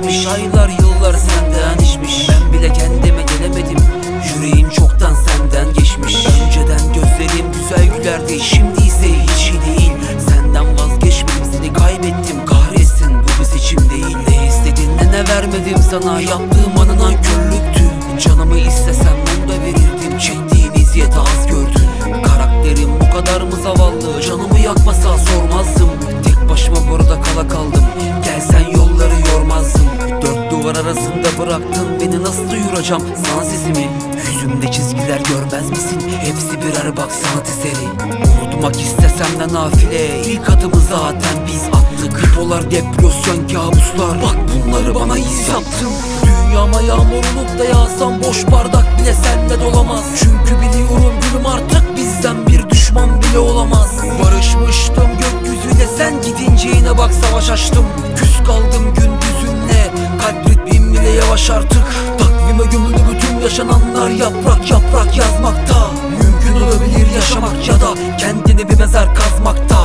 geçmiş Aylar yıllar senden içmiş. Ben bile kendime gelemedim. Yüreğim çoktan senden geçmiş. Önceden gözlerim güzel gülerdi Şimdi ise hiç iyi değil. Senden vazgeçmedim seni kaybettim. Kahretsin bu bir seçim değil. Ne istedin ne ne vermedim sana. Yaptığım anınan körlüktü Canımı istesem onu da verirdim. Çektiğim eziyeti az gördün Karakterim bu kadar mı zavallı? Canımı yakmasa sormazdım. Tek başıma burada kala kaldım. Gelsen arasında bıraktın Beni nasıl duyuracağım sana sesimi Yüzümde çizgiler görmez misin? Hepsi birer bak sanat eseri Unutmak istesem de nafile İlk adımı zaten biz attık. Bipolar depresyon kabuslar. Bak bunları bana iz yaptın. Dünyama yağmur olup da yağsam Boş bardak bile senle dolamaz. Çünkü biliyorum gülüm artık bizden bir düşman bile olamaz. Barışmıştım gökyüzüyle sen gidince yine bak savaş açtım yaşananlar Yaprak yaprak yazmakta. Mümkün olabilir yaşamak ya da Kendini bir mezar kazmakta